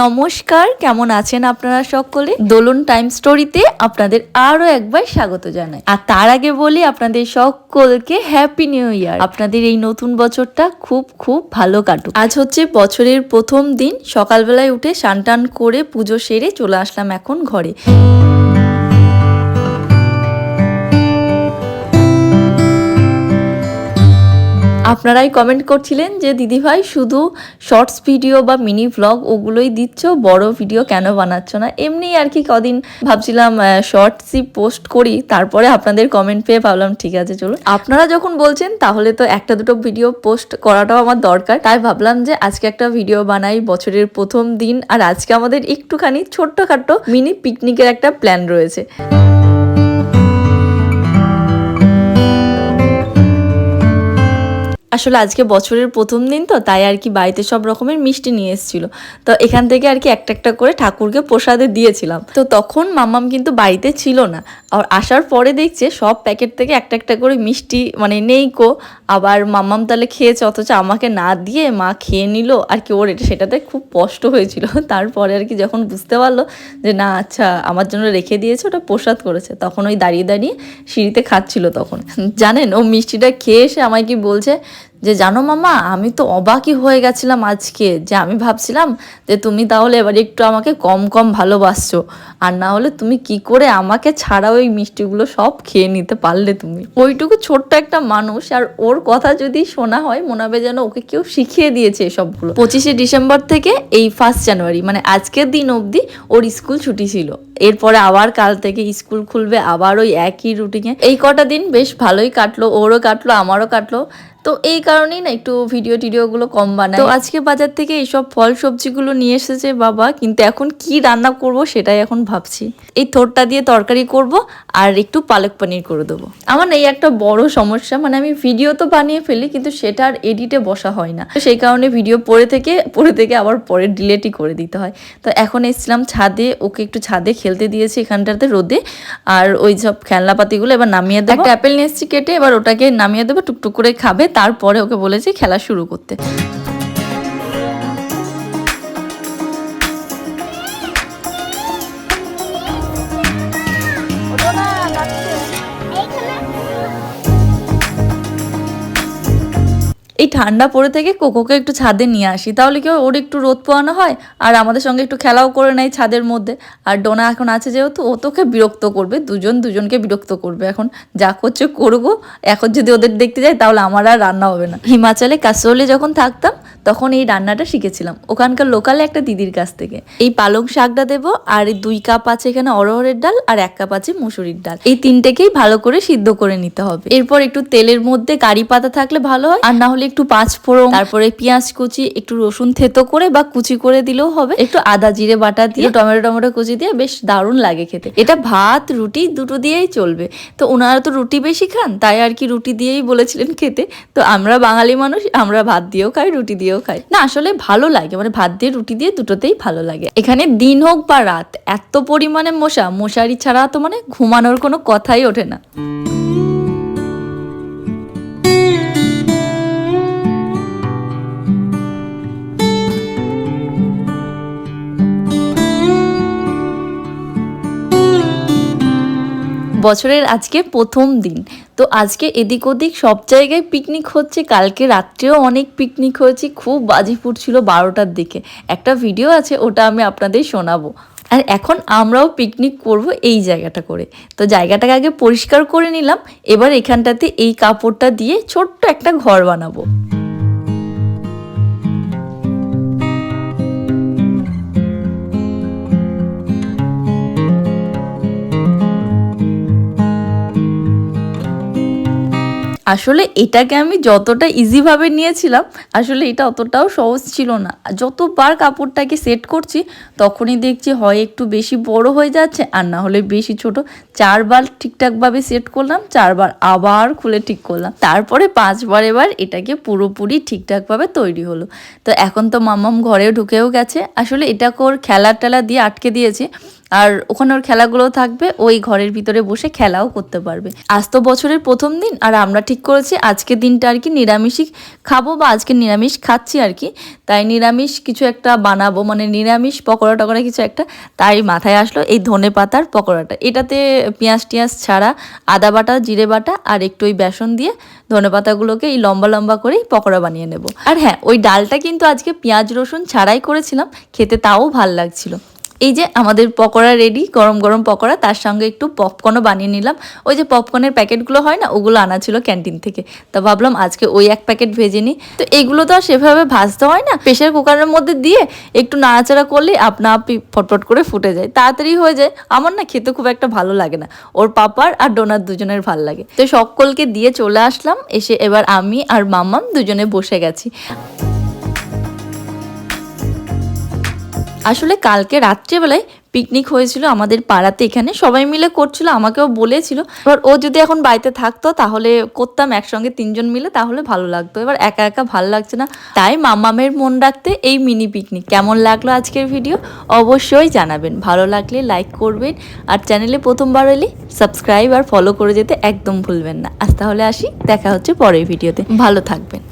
নমস্কার, কেমন আছেন আপনারা সকলে? দোলন টাইম স্টোরিতে আপনাদের আরও একবার স্বাগত জানাই। আর তার আগে বলি আপনাদের সকলকে হ্যাপি নিউ ইয়ার আপনাদের এই নতুন বছরটা খুব খুব ভালো কাটুক। আজ হচ্ছে বছরের প্রথম দিন। সকালবেলায় উঠে স্নান করে পুজো সেরে চলে আসলাম এখন ঘরে। আপনারাই কমেন্ট করছিলেন যে, দিদিভাই, শুধু শর্টস ভিডিও বা মিনি ভ্লগ ওগুলোই দিচ্ছ, বড় ভিডিও কেন বানাচ্ছ না? এমনি আর কি কদিন ভাবছিলাম শর্টসই পোস্ট করি, তারপরে আপনাদের কমেন্ট পেয়ে ভাবলাম, ঠিক আছে, চলুন। আপনারা যখন বলছেন, তাহলে তো একটা দুটো ভিডিও পোস্ট করাটাও আমার দরকার। তাই ভাবলাম যে, আজকে একটা ভিডিও বানাই, বছরের প্রথম দিন, আর আজকে আমাদের একটুখানি ছোট্টখাট্টো মিনি পিকনিকের একটা প্ল্যান রয়েছে। আসলে আজকে বছরের প্রথম দিন তো, তাই আর কি বাড়িতে সব রকমের মিষ্টি নিয়ে এসেছিল। তো এখান থেকে আর কি একটা একটা করে ঠাকুরকে প্রসাদে দিয়েছিলাম। তো তখন মাম্মাম কিন্তু বাড়িতে ছিল না। আর আসার পরে দেখছে সব প্যাকেট থেকে একটা একটা করে মিষ্টি মানে নেই কো। আবার মাম্মাম তাহলে খেয়েছে, অথচ আমাকে না দিয়ে মা খেয়ে নিল। আর কি ওর এটা, সেটাতে খুব কষ্ট হয়েছিল। তারপরে আর কি যখন বুঝতে পারল যে না আচ্ছা আমার জন্য রেখে দিয়েছে, ওটা প্রসাদ করেছে। তখন ওই দাঁড়িয়ে দাঁড়িয়ে সিঁড়িতে খাচ্ছিল তখন। জানেন, ও মিষ্টিটা খেয়ে এসে আমায় কি বলছে যে, জানো মামা, আমি তো অবাকই হয়ে গেছিলাম আজকে যে, আমি ভাবছিলাম যে, তুমি তাহলে এবার একটু আমাকে কম কম ভালোবাসছো। আর না হলে তুমি কি করে আমাকে ছাড়া ওই মিষ্টিগুলো সব খেয়ে নিতে পারলে তুমি? ওইটুকু ছোট্ট একটা মানুষ, আর ওর কথা যদি শোনা হয়, মনে হবে যেন ওকে কেউ শিখিয়ে দিয়েছে এসবগুলো। পঁচিশে ডিসেম্বর থেকে এই ফার্স্ট জানুয়ারি মানে আজকের দিন অবধি ওর স্কুল ছুটি ছিল। এরপরে আবার কাল থেকে স্কুল খুলবে, আবার ওই একই রুটিনে এই কটা দিন বেশ ভালোই কাটলো, ওরও কাটলো, আমারও কাটলো। তো এই কারণেই না একটু ভিডিও টিডিওগুলো কম বানাই। তো আজকে বাজার থেকে এইসব ফল সবজিগুলো নিয়ে এসেছে বাবা কিন্তু এখন কি রান্না করব সেটাই এখন ভাবছি। এই থোরটা দিয়ে তরকারি করব আর একটু পালক পনির করে দেবো। আমার এই একটা বড় সমস্যা মানে আমি ভিডিও তো বানিয়ে ফেলি কিন্তু সেটা আর এডিটে বসা হয় না। তো সেই কারণে ভিডিও পড়ে থেকে পড়ে থেকে আবার পরে ডিলেটই করে দিতে হয়। তো এখন এসেছিলাম ছাদে ওকে একটু ছাদে খেলতে দিয়েছি এখানটাতে রোদে। আর ওই সব খেলনাপাতিগুলো এবার নামিয়ে দেবো। একটা অ্যাপেল নিয়ে এসেছি কেটে এবার ওটাকে নামিয়ে দেবো টুকটুক করে খাবে তারপরে ওকে বলেছি খেলা শুরু করতে। এই ঠান্ডা পড়ে থেকে কোকোকে একটু ছাদে নিয়ে আসি। তাহলে কি ওর একটু রোদ পোয়ানো হয় আর আমাদের সঙ্গে একটু খেলাও করে নেয় ছাদের মধ্যে। আর ডোনা এখন আছে যেহেতু, ও তোকে বিরক্ত করবে। দুজন দুজনকে বিরক্ত করবে। এখন যা করছে করব এখন যদি ওদের দেখতে যাই তাহলে আমার আর রান্না হবে না। হিমাচলে কাসরলে যখন থাকতাম, তখন এই রান্নাটা শিখেছিলাম। ওখানকার লোকালে একটা দিদির কাছ থেকে। এই পালং শাকটা দেবো আর এই দুই কাপ আছে এখানে অরহরের ডাল আর এক কাপ আছে মুসুরির ডাল। এই তিনটেকেই ভালো করে সিদ্ধ করে নিতে হবে। এরপর একটু তেলের মধ্যে কারি পাতা থাকলে ভালো হয়। আর না হলে একটু পাঁচ ফোড়ন তারপরে পেঁয়াজ কুচি একটু রসুন থেতো করে বা কুচি করে দিলেও হবে। একটু আদা জিরে বাটা দিয়ে টমেটো টমেটো কুচি দিয়ে বেশ দারুণ লাগে খেতে। এটা ভাত রুটি দুটো দিয়েই চলবে। তো ওনারা তো রুটি বেশি খান তাই আর কি রুটি দিয়েই বলেছিলেন খেতে। তো আমরা বাঙালি মানুষ আমরা ভাত দিয়েও খাই রুটি দিয়েও খাই। না আসলে ভালো লাগে মানে ভাত দিয়ে রুটি দিয়ে দুটোতেই ভালো লাগে। এখানে দিন হোক বা রাত এত পরিমাণে মশা মশারি ছাড়া তো মানে ঘুমানোর কোনো কথাই ওঠে না। বছরের আজকে প্রথম দিন। তো আজকে এদিক ওদিক সব জায়গায় পিকনিক হচ্ছে। কালকে রাত্রেও অনেক পিকনিক হয়েছে। খুব বাজি ফুটছিল বারোটার দিকে। একটা ভিডিও আছে, ওটা আমি আপনাদের শোনাবো। আর এখন আমরাও পিকনিক করব এই জায়গাটা করে। তো জায়গাটাকে আগে পরিষ্কার করে নিলাম। এবার এখানটাতে এই কাপড়টা দিয়ে ছোট্ট একটা ঘর বানাবো। আসলে এটাকে আমি যতটা ইজিভাবে নিয়েছিলাম, আসলে এটা অতটাও সহজ ছিল না। যতবার কাপড়টাকে সেট করছি, তখনই দেখছি হয় একটু বেশি বড় হয়ে যাচ্ছে, আর না হলে বেশি ছোট। চারবার ঠিকঠাকভাবে সেট করলাম, চারবার আবার খুলে ঠিক করলাম। তারপরে পাঁচবার এবার এটাকে পুরোপুরি ঠিকঠাকভাবে তৈরি হলো। তো এখন তো মাম্মাম ঘরেও ঢুকেও গেছে। আসলে এটাকে ওর খেলার টেলা দিয়ে আটকে দিয়েছে। আর ওখানে ওর খেলাগুলো থাকবে, ওই ঘরের ভিতরে বসে খেলাও করতে পারবে। আজ তো বছরের প্রথম দিন, আর আমরা ঠিক করেছি আজকে দিনটা আর কি নিরামিষই খাব বা আজকে নিরামিষ খাচ্ছি আর কি। তাই নিরামিষ কিছু একটা বানাবো মানে নিরামিষ পকোড়া টকোড়া কিছু একটা। তাই মাথায় আসলো এই ধনে পাতার পকোড়াটা। এটাতে পেঁয়াজ টিয়াজ ছাড়া আদা বাটা, জিরে বাটা আর একটু ওই বেসন দিয়ে ধনে পাতাগুলোকে এই লম্বা লম্বা করেই পকোড়া বানিয়ে নেব। আর হ্যাঁ ওই ডালটা কিন্তু আজকে পেঁয়াজ রসুন ছাড়াই করেছিলাম, খেতে তাও ভালো লাগছিল। এই যে আমাদের পকোড়া রেডি গরম গরম পকোড়া, তার সঙ্গে একটু পপকর্নও বানিয়ে নিলাম। ওই যে পপকর্নের প্যাকেটগুলো হয় না, ওগুলো আনা ছিল ক্যান্টিন থেকে। তা ভাবলাম আজকে ওই এক প্যাকেট ভেজে নিই। তো এইগুলো তো আর সেভাবে ভাজতে হয় না প্রেশার কুকারের মধ্যে দিয়ে একটু নাড়াচাড়া করলেই আপনা আপনি ফটফট করে ফুটে যায়। তাড়াতাড়ি হয়ে যায়, আমার না খেতে খুব একটা ভালো লাগে না। ওর পাপার আর ডোনার দুজনের ভালো লাগে। তো সকলকে দিয়ে চলে আসলাম, এসে এবার আমি আর মাম্মাম দুজনে বসে গেছি। আসলে কালকে রাত্রেবেলায় পিকনিক হয়েছিল আমাদের পাড়াতে এখানে। সবাই মিলে করছিল, আমাকেও বলেছিল। এবার ও যদি এখন বাড়িতে থাকতো, তাহলে করতাম একসঙ্গে তিনজন মিলে, তাহলে ভালো লাগতো। এবার একা একা ভালো লাগছে না। তাই মামামের মন রাখতে এই মিনি পিকনিক কেমন লাগল আজকের ভিডিও অবশ্যই জানাবেন। ভালো লাগলে লাইক করবেন। আর চ্যানেলে প্রথমবার এলে সাবস্ক্রাইব আর ফলো করে যেতে একদম ভুলবেন না। আজ তাহলে আসি, দেখা হচ্ছে পরের ভিডিওতে ভালো থাকবেন।